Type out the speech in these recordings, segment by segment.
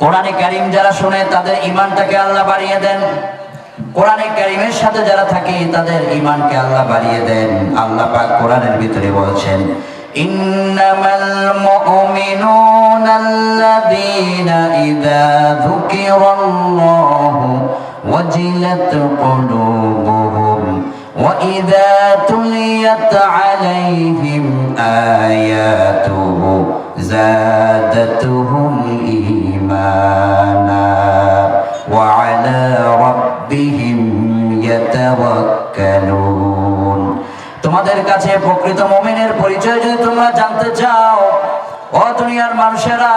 কোরআনে কারিম যারা শুনে তাদের ইমানটাকে আল্লাহ বাড়িয়ে দেন। কোরআনে কারিমের সাথে যারা থাকে, তাদের ইমানকে আল্লাহ বাড়িয়ে দেন। আল্লাহ পাক কোরআনের ভিতরে বলছেন, ইন্নামাল মুমিনুনা إيمانا وعلى ربهم يتوكلون তোমাদের কাছে প্রকৃত মোমেনের পরিচয় যদি তোমরা জানতে চাও ও দুনিয়ার মানুষেরা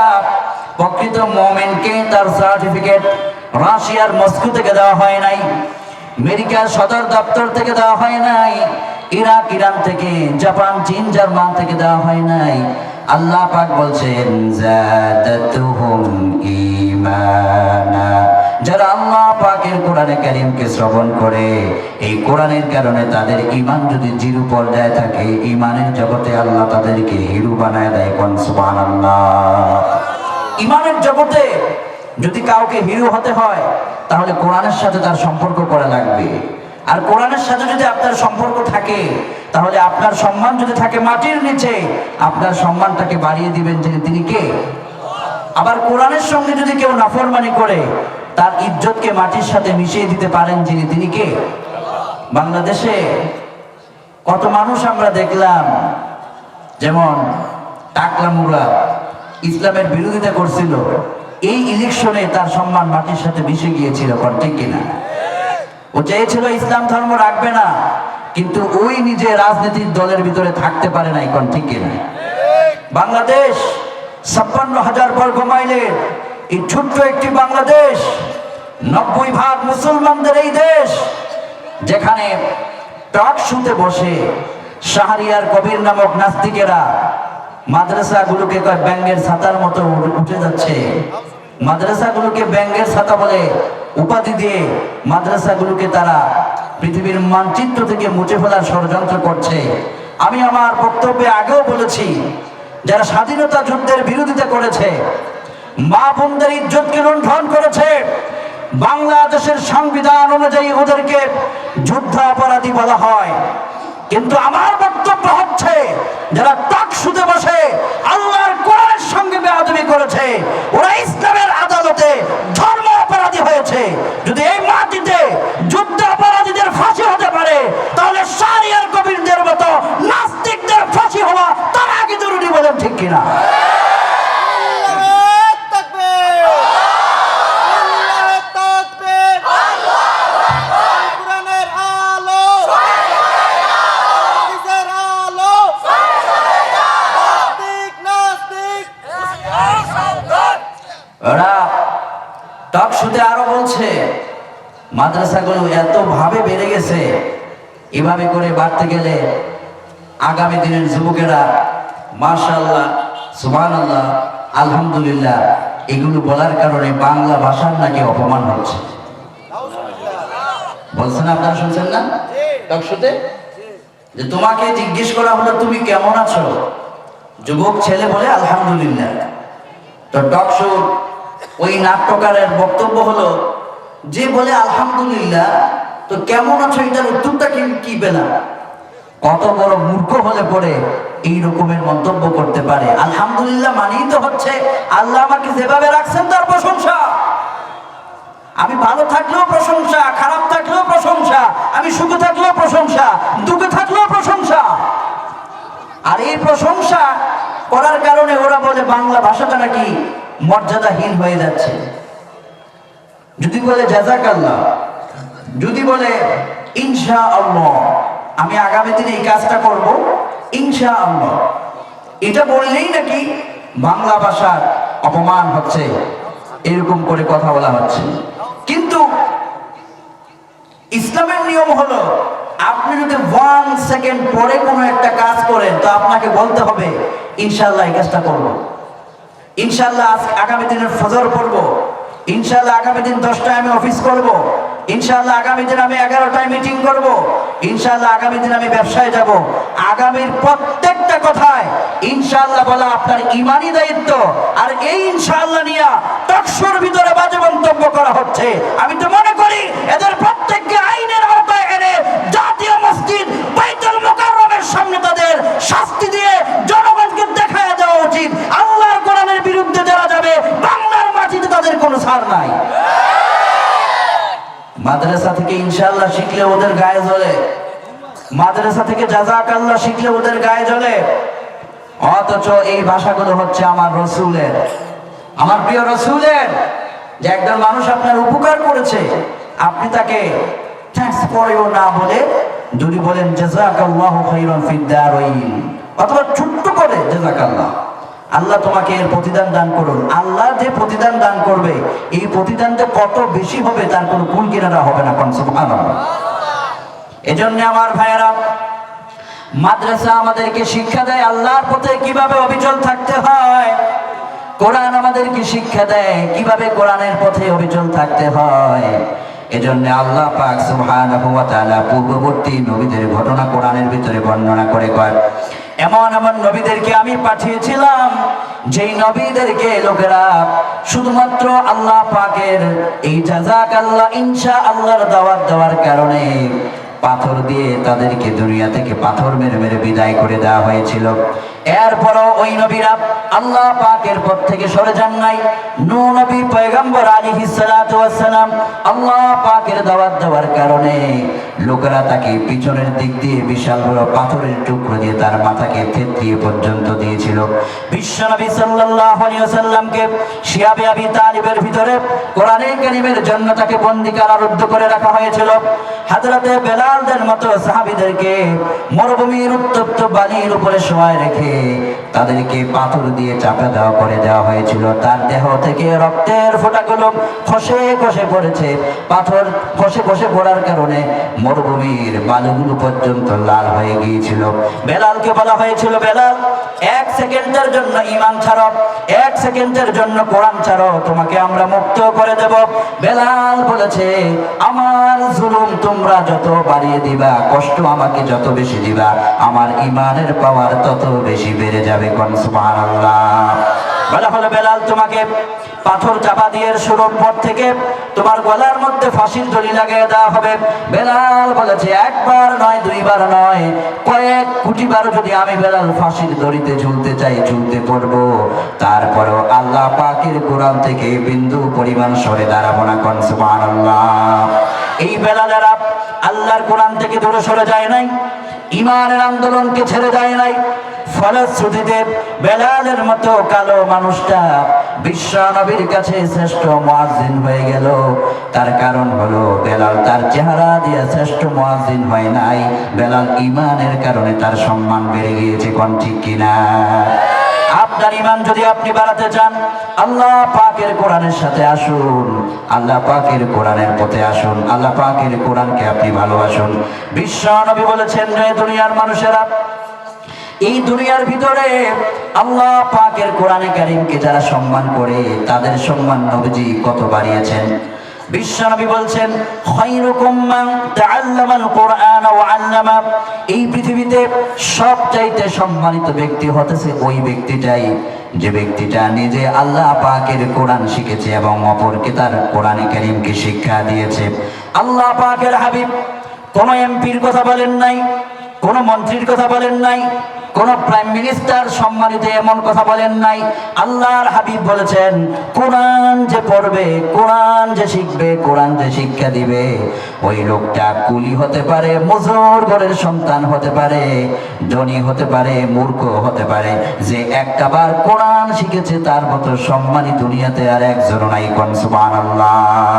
প্রকৃত মোমেনকে তার সার্টিফিকেট রাশিয়ার মস্কো থেকে দেওয়া হয় নাই আমেরিকার সদর দপ্তর থেকে দেওয়া হয় নাই ইরাক ইরান থেকে জাপান চীন জার্মান থেকে দেওয়া হয় নাই আল্লাহ পাক বলছেন ঈমানা। যারা আল্লাহ পাকের কোরআনে কারীমকে শ্রবণ করে, এই কোরআনের কারণে তাদের ঈমান যদি জিরু পর্যায়ে থাকে, ঈমানের জগতে আল্লাহ তাদেরকে হিরু বানায় দেয় কোন? সুবহানাল্লাহ। ইমানের জগতে যদি কাউকে হিরো হতে হয়, তাহলে কোরআনের সাথে তার সম্পর্ক করা লাগবে। আর কোরআনের সাথে যদি আপনার সম্পর্ক থাকে, তাহলে আপনার সম্মান যদি থাকে মাটির নিচে, আপনার সম্মানটাকে বাড়িয়ে দিবেন যে তিনি কে? আবার কোরআনের সঙ্গে যদি কেউ নাফরমানি করে, তার ইজ্জতকে মাটির সাথে মিশিয়ে দিতে পারেন যিনি, তিনি কে? বাংলাদেশে কত মানুষ আমরা দেখলাম, যেমন টাকলা মুরা ইসলামের বিরোধিতা করছিল, এই ইলেকশনে তার সম্মান মাটির সাথে মিশে গিয়েছিল ঠিক কিনা? ও চেয়েছিল ইসলাম ধর্ম রাখবে না, কিন্তু ওই নিজে রাজনীতির দলের ভিতরে থাকতে পারে নাই কোন ঠিক কিনা। বাংলাদেশ, ছাপ্পান্ন হাজার বর্গ মাইলের এই ছোট্ট একটি বাংলাদেশ, নব্বই ভাগ মুসলমানদের এই দেশ, যেখানে শুতে বসে শাহরিয়ার কবির নামক নাস্তিকেরা মাদ্রাসাগুলোকে ব্যাঙ্গের ছাতার মতো উঠে যাচ্ছে। মাদ্রাসাগুলোকে ব্যাঙ্গের ছাতা বলে উপাধি দিয়ে মাদ্রাসাগুলোকে তারা পৃথিবীর মানচিত্র থেকে মুছে ফেলার ষড়যন্ত্র করছে। আমি আমার বক্তব্যে আগেও বলেছি, যারা স্বাধীনতা যুদ্ধের বিরোধিতা করেছে, মা বোনদের ইজ্জতকে লুণ্ঠন করেছে, বাংলাদেশের সংবিধান অনুযায়ী ওদেরকে যুদ্ধ অপরাধী বলা হয়। কিন্তু আমার বক্তব্য হচ্ছে, যারা তাক সুদে বসে আল্লাহর কোরআনের সঙ্গে বেয়াদবি করেছে, ওরা ইসলামের মাদ্রাসাগুলো এত ভাবে বেড়ে গেছে, এভাবে করে বাড়তে গেলে আগামী দিনের যুবকেরা মাশাল্লাহ সুবহান আল্লাহ আলহামদুলিল্লাহ, এগুলো বলার কারণে বাংলা ভাষার নাকি অপমান হচ্ছে। বলছেন আপনারা, শুনছেন না? টক শুতে যে তোমাকে জিজ্ঞেস করা হলো, তুমি কেমন আছো? যুবক, ছেলে বলে, আলহামদুলিল্লাহ। তো টক শো ওই নাট্যকারের বক্তব্য হলো যে বলে, আলহামদুলিল্লাহ তো কেমন আছো এটার উত্তরটা কি পেলাম কত বড় মূর্খ হলে পরে এই রকমের মন্তব্য করতে পারে। আলহামদুলিল্লাহ মানেই তো হচ্ছে আল্লাহ আমাকে যেভাবে রাখছেন তার প্রশংসা। আমি ভালো থাকলেও প্রশংসা, খারাপ থাকলেও প্রশংসা, আমি সুখে থাকলেও প্রশংসা, দুঃখে থাকলেও প্রশংসা। আর এই প্রশংসা করার কারণে ওরা বলে, বাংলা ভাষাটা নাকি মর্যাদাহীন হয়ে যাচ্ছে। যদি বলে জাজাক আল্লাহ যদি বলে ইনশা আল্লাহ আমি আগামী দিনে এই কাজটা করব ইনশা আল্লাহ এটা বললেই নাকি বাংলা ভাষার অপমান হচ্ছে, এরকম করে কথা বলা হচ্ছে। কিন্তু ইসলামের নিয়ম হলো, আপনি যদি ওয়ান সেকেন্ড পরে কোনো একটা কাজ করেন, তো আপনাকে বলতে হবে ইনশাল্লাহ এই কাজটা করব। ইনশাল্লাহ আগামী দিনের ফজর পড়ব ইনশাল্লাহ আগামী দিন দশটায় আমি অফিস করব। ইনশাআল্লাহ আগামী দিন আমি এগারোটায় মিটিং করব। ইনশাআল্লাহ আগামী দিন আমি ব্যবসায় যাব। আগামীর প্রত্যেকটা কথায় ইনশাল্লাহ বলা আপনার ইমানি দায়িত্ব। আর এই ইনশাল্লাহ নিয়ে টকশোর ভিতরে বাজে মন্তব্য করা হচ্ছে। আমি তো মনে করি এদের প্রত্যেককে আইনের আওতায় এনে জাতীয় মসজিদ বাইতুল মুকাররমের সামনে তাদের শাস্তি দিয়ে জনগণকে দেখায় দেওয়া উচিত আল্লাহর কোরআনের বিরুদ্ধে যারা যাবে বাংলার মাটিতে তাদের কোনো ছাড় নাই মাদ্রাসা ইনশাআল্লাহ শিখলে ওদের গায়ে জ্বলে। মাদ্রাসা থেকে জাজাক আল্লাহ শিখলে ওদের গায়ে জ্বলে। অথচ এই ভাষাগুলো হচ্ছে আমার রসুলের। আমার প্রিয় রসুলের, যে একজন মানুষ আপনার উপকার করেছে, আপনি তাকে থ্যাঙ্কস করেও না বলে যদি বলেন, জাজাকাল্লাহু খাইরান ফিদ দারাইন অথবা ছোট্ট করে, জাজাকাল্লাহ আল্লাহ তোমাকে এর প্রতিদান দান করুন। আল্লাহ যে প্রতিদান দান করবে, এই প্রতিদান যে কত বেশি হবে তার কোনো কুল কিনারা হবে না, কোন সুবহানাল্লাহ। এজন্য আমার ভাইয়েরা, মাদ্রাসা আমাদেরকে শিক্ষা দেয়, আল্লাহর পথে কীভাবে অবিচল থাকতে হয়? কোরআন আমাদেরকে শিক্ষা দেয়, কীভাবে কোরআনের পথে অবিচল থাকতে হয়? এজন্য আল্লাহ পাক সুবহানাহু ওয়া তাআলা পূর্ববর্তী নবীদের ঘটনা কোরআনের ভিতরে বর্ণনা করে কয় এমন এমন নবীদেরকে আমি পাঠিয়েছিলাম, যেই নবীদেরকে লোকেরা শুধুমাত্র আল্লাহ পাকের এই জাজাক আল্লাহ ইনশা আল্লাহর দাওয়াত দেওয়ার কারণে পাথর দিয়ে তাদেরকে দুনিয়া থেকে পাথর মেরে মেরে বিদায় করে দেওয়া হয়েছিল। এরপরও ওই নবীরা আল্লাহ পাকের পথ থেকে সরে যান নাই। নূ নবী পয়গম্বর আলাইহিস সালাতু ওয়াস সালাম আল্লাহ পাকের দাওয়াত দেওয়ার কারণে লোকেরা তাকে পিছনের দিক দিয়ে বিশাল বড় পাথরের টুকরো দিয়ে তার মাথাকে থেতলিয়ে পর্যন্ত দিয়েছিল। বিশ্ব নবী ওয়াসাল্লামকে শিয়াবে আবি তালিবের ভিতরে কোরআনে কারীমের জন্য তাকে বন্দী কারারুদ্ধ করে রাখা হয়েছিল। হযরতে বেলালদের মতো সাহাবিদেরকে মরুভূমির উত্তপ্ত বালির উপরে শোয়ায় রেখে তাদেরকে পাথর দিয়ে চাপা দেওয়া করে দেওয়া হয়েছিল। তার দেহ থেকে রক্তের ফোঁটাগুলো খসে খসে পড়েছে। পাথর খসে খসে পড়ার কারণে মরুভূমির বালুগুলো পর্যন্ত লাল হয়ে গিয়েছিল। বেলালকে বলা হয়েছিল, বেলাল, এক সেকেন্ডের জন্য ইমান ছাড়ো, এক সেকেন্ডের জন্য কোরআন ছাড়ো, তোমাকে আমরা মুক্ত করে দেব। বেলাল বলেছে, আমার জুলুম তোমরা যত বাড়িয়ে দিবা, কষ্ট আমাকে যত বেশি দিবা, আমার ইমানের পাওয়ার তত বেশি বেড়ে যাবে বলা বেলাল, তোমাকে পাথর চাপা দিয়ে সুরম পর থেকে তোমার গলার মধ্যে ফাঁসির দড়ি লাগিয়ে দেওয়া হবে। বেলাল বলেছে, একবার নয়, দুইবার নয়, কয়েক কোটি বার যদি আমি বেলাল ফাঁসির দড়িতে ঝুলতে চাই, ঝুলতে পড়ব। তারপরও আল্লাহ পাকের কোরআন থেকে বিন্দু পরিমাণ সরে দাঁড়াবো না কোন সুবহানাল্লাহ। এই বেলালেরা আল্লাহর কোরআন থেকে দূরে সরে যায় নাই ইমানের আন্দোলনকে ছেড়ে যায় নাই ফলশ্রুতিতে বেলালের মতো কালো মানুষটা বিশ্ব কাছে শ্রেষ্ঠ মুয়াজ্জিন হয়ে গেল। তার কারণ হলো বেলাল তার চেহারা দিয়ে শ্রেষ্ঠ মুয়াজ্জিন হয় নাই। বেলাল ইমানের কারণে তার সম্মান বেড়ে গিয়েছে, কোন ঠিক কিনা? আপনার ইমান যদি আপনি বাড়াতে চান, আল্লাহ পাকের কোরআনের সাথে আসুন, আল্লাহ পাকের কোরআনের পথে আসুন, আল্লাহ পাকের কোরআনকে আপনি ভালোবাসুন। বিশ্ব নবী বলেছেন দুনিয়ার মানুষেরা এই দুনিয়ার ভিতরে আল্লাহ পাকের কোরআনে কারিমকে যারা সম্মান করে, তাদের সম্মান নবীজি কত বাড়িয়েছেন? বিশ্বনবী বলছেন এই পৃথিবীতে সবচাইতে সম্মানিত ব্যক্তি হতেছে ওই ব্যক্তিটাই, যে ব্যক্তিটা নিজে আল্লাহ পাকের কোরআন শিখেছে এবং অপরকে তার কোরআনে কারিমকে শিক্ষা দিয়েছে। আল্লাহ পাকের হাবিব, কোন এমপির কথা বলেন নাই, কোন মন্ত্রীর কথা বলেন নাই কোন প্রাইম মিনিস্টার সম্মানিত এমন কথা বলেন নাই। আল্লাহর হাবিব বলেছেন, কোরআন যে পড়বে, কোরআন যে শিখবে, কোরআন যে শিক্ষা দিবে। ওই লোকটা কুলি হতে পারে, মজুর ঘরের সন্তান হতে পারে, ধনী হতে পারে, মূর্খ হতে পারে। যে একটাবার কোরআন শিখেছে, তার মতো সম্মানী দুনিয়াতে আর একজন নাই কোন, সুবহানাল্লাহ।